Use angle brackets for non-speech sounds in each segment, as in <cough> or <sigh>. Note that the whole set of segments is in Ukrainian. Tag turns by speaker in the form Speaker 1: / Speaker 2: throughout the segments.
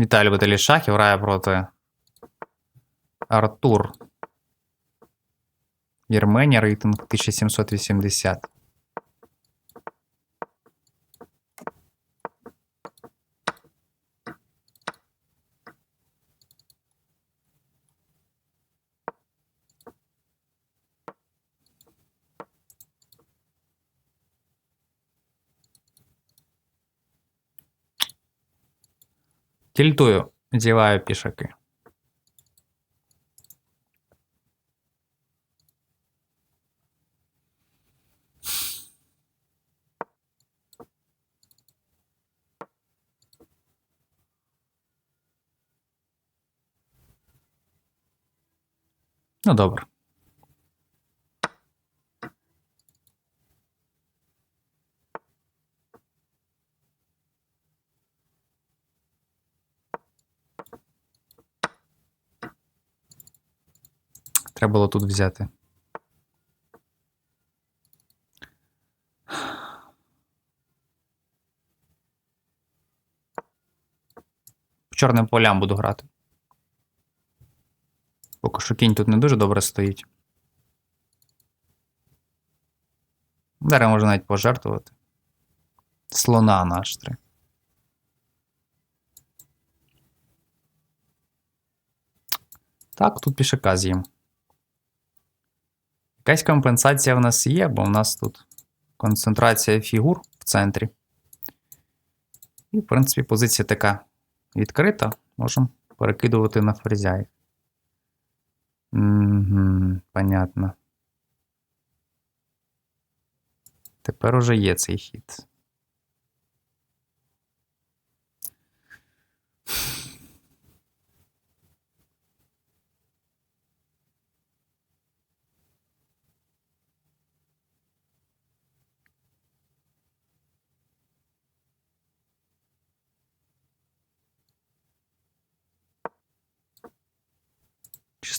Speaker 1: Віталій любителі шахів грає проти Артур. Вірменія рейтинг 1780. Тільтую, зіваю пішаки. Ну, добре. Треба було тут взяти. По чорним полям буду грати. Поки що кінь тут не дуже добре стоїть. Зараз можна навіть пожертвувати. Слона на H3. Так, тут пішака з'їм. Якась компенсація в нас є, бо в нас тут концентрація фігур в центрі. І, в принципі, позиція така відкрита. Можемо перекидувати на ферзя. Угу, понятно. Тепер уже є цей хід.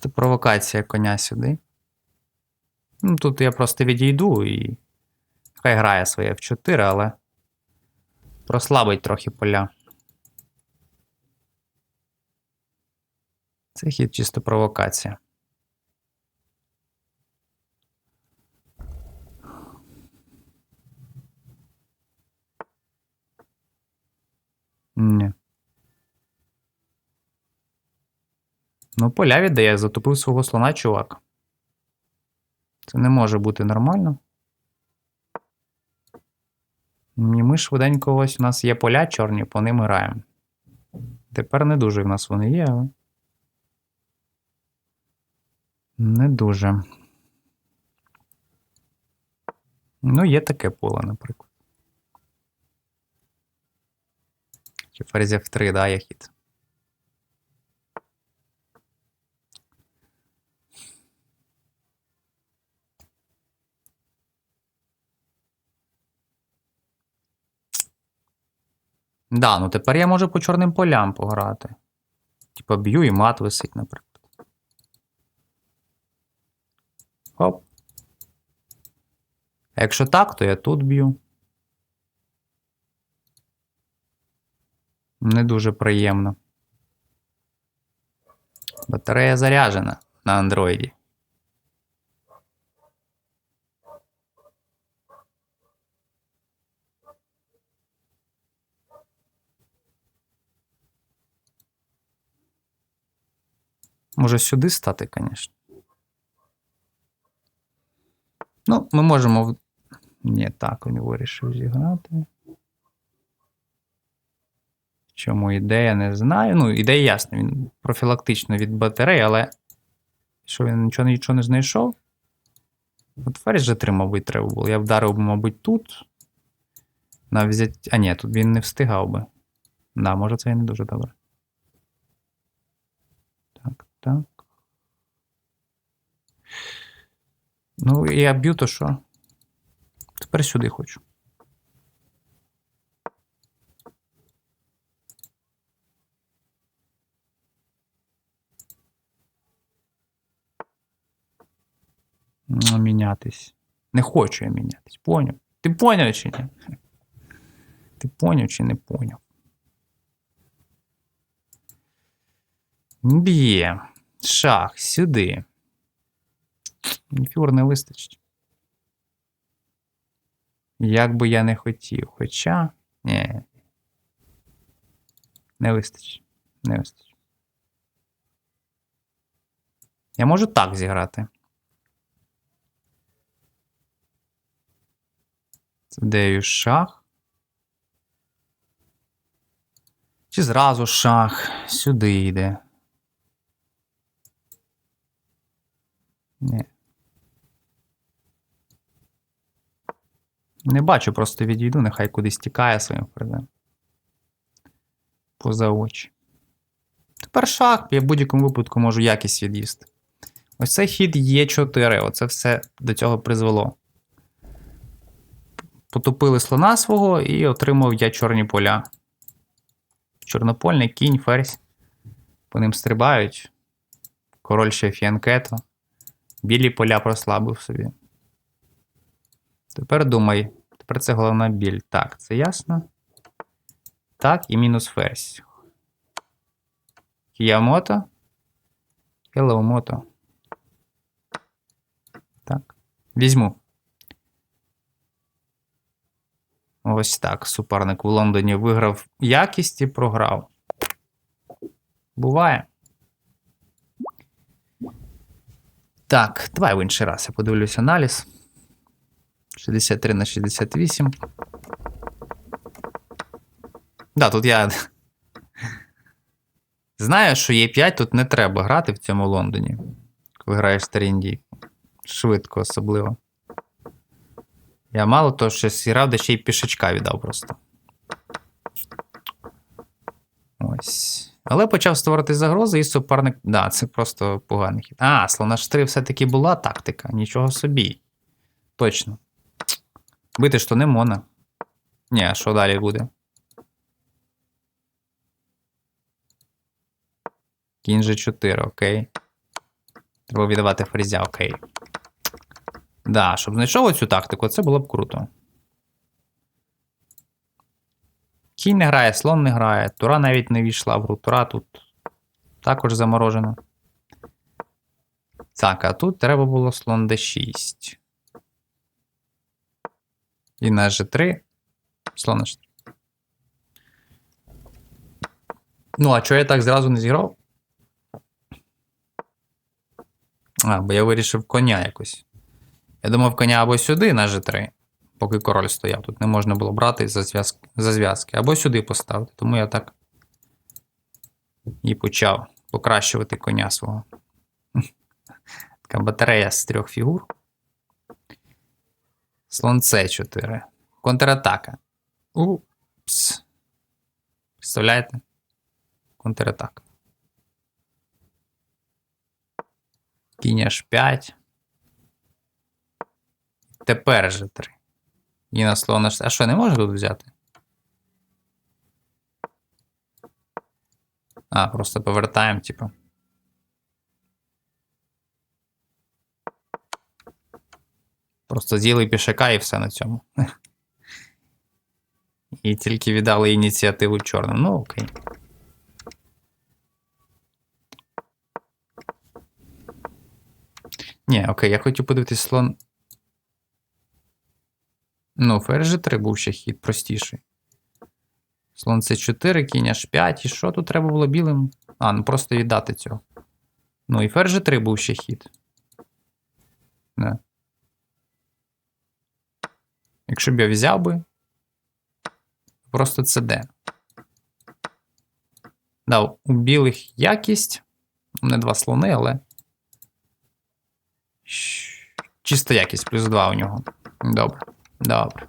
Speaker 1: Чисто провокація коня сюди. Ну, тут я просто відійду і. Хай грає своє F4, але прослабить трохи поля. Це хід чисто провокація. Ні. Ну, поля віддає, затопив свого слона, чувак. Це не може бути нормально. Ні, ми швиденько ось у нас є поля чорні, по ним граємо. Тепер не дуже в нас вони є, але. Не дуже. Ну, є таке поле, наприклад. Чи ферзь F3, да, є хід. Да, ну тепер я можу по чорним полям пограти. Типа б'ю і мат висить, наприклад. Хоп. А якщо так, то я тут б'ю. Не дуже приємно. Батарея заряджена на андроїді. Може сюди стати, звісно. Ну, ми можемо. Ні, так, він вирішив зіграти. Чому ідея, не знаю. Ну, ідея ясна, він профілактично від батареї, але що він нічого, нічого не знайшов? От ферзь же 3, мабуть, треба було. Я вдарив би, мабуть, тут. На взять... А ні, тут він не встигав би. Да, може, це і не дуже добре. Так. Ну, я б'ю, то що? Тепер сюди хочу. Ну, Мінятись. Не хочу я мінятись. Поняв? Ти поняв чи ні? Ти поняв чи не поняв? Б'є. Шах, сюди. Фігур не вистачить. Як би я не хотів. Хоча. Ні. Не вистачить. Не вистачить. Я можу так зіграти. Це Дею шах. Чи зразу шах сюди йде. Ні. Не бачу, просто відійду, нехай кудись тікає своїм ферзем. Поза очі. Тепер шах, я в будь-якому випадку можу якість від'їсти. Ось цей хід є 4. Оце все до цього призвело. Потопили слона свого і отримав я чорні поля. Чорнопольний кінь, ферзь. По ним стрибають. Король ще фіанкето. Білі поля прослабив собі. Тепер думай. Тепер це головна біль. Так, це ясно. Так, і мінус ферзь. Кіямото. Хелеомото. Так. Візьму. Ось так. Суперник в Лондоні виграв якість і програв. Буває. Так, давай в інший раз я подивлюсь аналіз. 63 на 68. Да, тут я. <laughs> Знаю, що Е5 тут не треба грати в цьому Лондоні. Коли граєш старі індійку. Швидко особливо. Я мало того, що зіграв, де ще й пішачка віддав просто. Ось. Але почав створити загрози, і суперник. Да, це просто поганий хід. А, слона H3 все-таки була тактика. Нічого собі. Точно. Бити ж то не мона. Ні, а що далі буде? Кінь же 4, окей. Треба віддавати фрезя, окей. Да, щоб знайшов оцю тактику, це було б круто. Кінь не грає, слон не грає, тура навіть не війшла в гру. Тура тут також заморожена. Так, а тут треба було слон d6. І на g3. Слон на 4. Ну, а чого я так зразу не зіграв? А, бо я вирішив коня якось. Я думав, коня або сюди на G3, поки король стояв. Тут не можна було брати за зв'язки, за зв'язки. або сюди поставити. Тому я так і почав покращувати коня свого. <laughs> Така батарея з трьох фігур. Слон С4. Контратака. Упс. Представляєте? Контратака. Кінь H5. Тепер же 3. І на слона. А що, не можу тут взяти? А, просто повертаємо, типу. Просто з'їли пішака і все на цьому. <laughs> І тільки віддали ініціативу чорним. Ну, окей. Ні, окей, я хотів подивитись слон. Ну, ферзь 3 був ще хід простіший. Слон c 4, кінь H5. І що тут треба було білим? А, ну просто віддати цього. Ну і ферзь 3 був ще хід. Не. Якщо б я взяв би. Просто це де. Да, у білих якість. Не два слони, але. Чиста якість, плюс 2 у нього. Добре. Добре.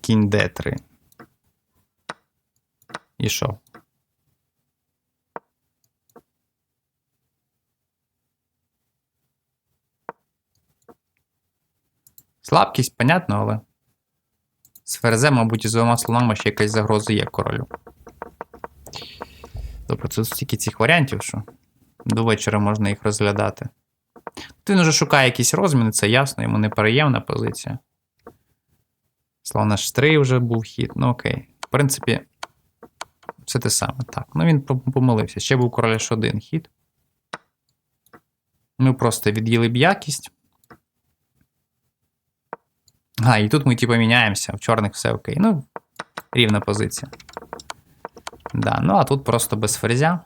Speaker 1: Кінь Д3. І що? Слабкість, понятно, але. З ферзем, мабуть, і з двома слонами ще якась загроза є королю. Добре, тут стільки цих варіантів, що до вечора можна їх розглядати. Він вже шукає якісь розміни, це ясно, йому неприємна позиція. Слон H3 вже був хід. Ну окей. В принципі, все те саме. Так. Ну він помилився. Ще був король H1 хід. Ми просто від'їли б якість. А, і тут ми типу міняємося. В чорних все окей. Ну, рівна позиція. Да, ну а тут просто без ферзя.